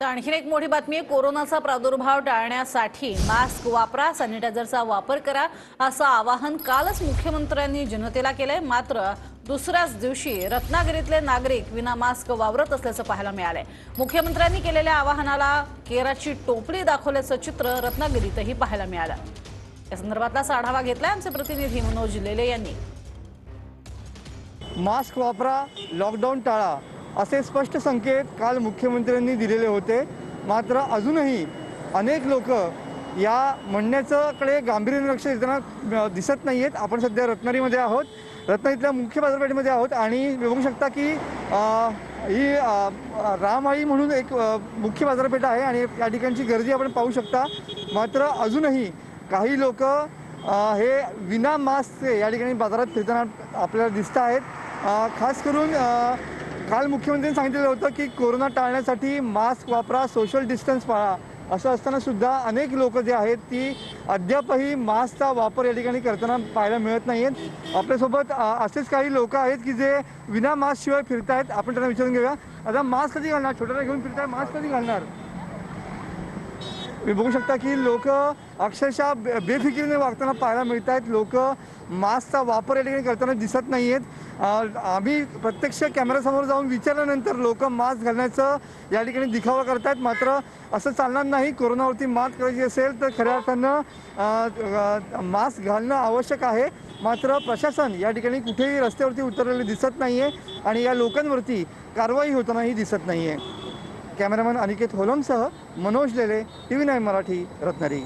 तर आणखीन एक मोठी बातमी आहे कोरोनाचा प्रादुर्भाव टाळण्यासाठी मास्क वापरा सॅनिटायझरचा वापर करा असं आवाहन कालच मुख्यमंत्र्यांनी जनतेला केलंय. मात्र दुसऱ्याच दिवशी रत्नागिरीतले नागरिक विना मास्क वावरत असल्याचं पाहायला मिळालंय. मुख्यमंत्र्यांनी केलेल्या आवाहनाला केराची टोपली दाखवल्याचं चित्र रत्नागिरीतही पाहायला मिळालं. या संदर्भातलाच आढावा घेतलाय आमचे प्रतिनिधी मनोज लेले यांनी. मास्क वापरा लॉकडाऊन टाळा. असे स्पष्ट संकेत काल मुख्यमंत्र्यांनी दिलेले होते. मात्र अजूनही अनेक लोक या म्हणण्याच्याकडे गांभीर्याने लक्ष देताना दिसत नाही आहेत आपण सध्या रत्नागिरीमध्ये आहोत. रत्नागिरीतल्या मुख्य बाजारपेठेमध्ये आहोत आणि बघू शकता की ही अ, रामआळी म्हणून एक मुख्य बाजारपेठ आहे आणि या ठिकाणची गर्दी आपण पाहू शकता. मात्र अजूनही काही लोक हे विना मास्कचे या ठिकाणी बाजारात फिरताना आपल्याला दिसत आहेत खास करून काल मुख्यमंत्र्यांनी सांगितलेलं होतं की कोरोना टाळण्यासाठी मास्क वापरा सोशल डिस्टन्स पाळा. असं असताना सुद्धा अनेक लोक जे आहेत ती अद्यापही मास्कचा वापर या ठिकाणी करताना पाहायला मिळत नाही आहेत आपल्यासोबत असेच काही लोक आहेत की जे विना मास्क शिवाय फिरतायत. आपण त्यांना विचारून घेऊया. आता मास्क कधी घालणार? छोट्याला घेऊन फिरताय मास्क कधी घालणार? तुम्ही बघू शकता की लोक अक्षरशः बे- बेफिकिरीने वागताना पाहायला मिळत आहेत लोक मास्कचा वापर या ठिकाणी करताना दिसत नाही आहेत आम्ही प्रत्यक्ष कॅमेरासमोर जाऊन विचारल्यानंतर लोक मास्क घालण्याचं या ठिकाणी दिखावा करतायत. मात्र असं चालणार नाही. कोरोनावरती मात करायची असेल तर खऱ्या अर्थानं मास्क घालणं आवश्यक आहे. मात्र प्रशासन या ठिकाणी कुठेही रस्त्यावरती उतरलेले दिसत नाही आहे आणि या लोकांवरती कारवाई होतानाही दिसत नाही आहे cameraman Aniket होलमसह Manoj Lele T V nine Marathi Ratnagiri.